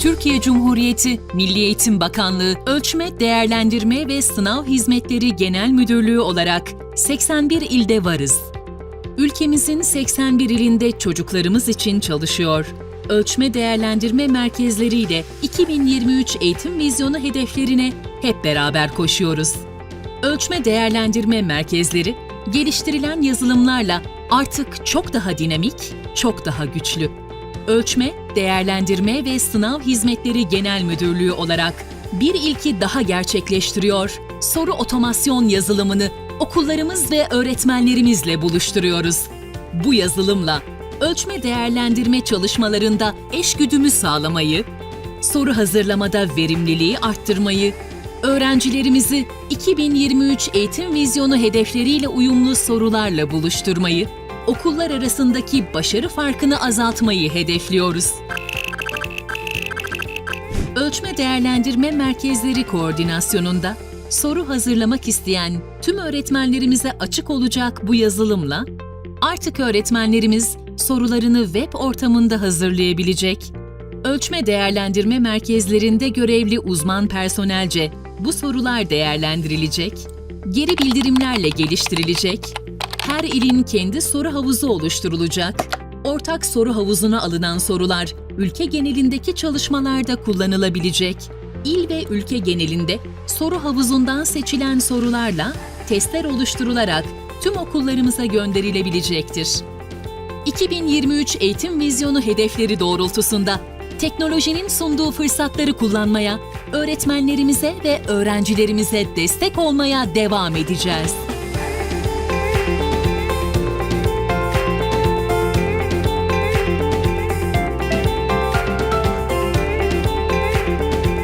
Türkiye Cumhuriyeti Milli Eğitim Bakanlığı Ölçme, Değerlendirme ve Sınav Hizmetleri Genel Müdürlüğü olarak 81 ilde varız. Ülkemizin 81 ilinde çocuklarımız için çalışıyor. Ölçme değerlendirme merkezleriyle 2023 eğitim vizyonu hedeflerine hep beraber koşuyoruz. Ölçme değerlendirme merkezleri geliştirilen yazılımlarla artık çok daha dinamik, çok daha güçlü. Ölçme, Değerlendirme ve Sınav Hizmetleri Genel Müdürlüğü olarak bir ilki daha gerçekleştiriyor. Soru otomasyon yazılımını okullarımız ve öğretmenlerimizle buluşturuyoruz. Bu yazılımla ölçme değerlendirme çalışmalarında eşgüdümü sağlamayı, soru hazırlamada verimliliği arttırmayı, öğrencilerimizi 2023 eğitim vizyonu hedefleriyle uyumlu sorularla buluşturmayı, okullar arasındaki başarı farkını azaltmayı hedefliyoruz. Ölçme Değerlendirme Merkezleri koordinasyonunda soru hazırlamak isteyen tüm öğretmenlerimize açık olacak bu yazılımla artık öğretmenlerimiz sorularını web ortamında hazırlayabilecek. Ölçme Değerlendirme Merkezlerinde görevli uzman personelce bu sorular değerlendirilecek, geri bildirimlerle geliştirilecek, her ilin kendi soru havuzu oluşturulacak, ortak soru havuzuna alınan sorular ülke genelindeki çalışmalarda kullanılabilecek, il ve ülke genelinde soru havuzundan seçilen sorularla testler oluşturularak tüm okullarımıza gönderilebilecektir. 2023 eğitim vizyonu hedefleri doğrultusunda teknolojinin sunduğu fırsatları kullanmaya, öğretmenlerimize ve öğrencilerimize destek olmaya devam edeceğiz.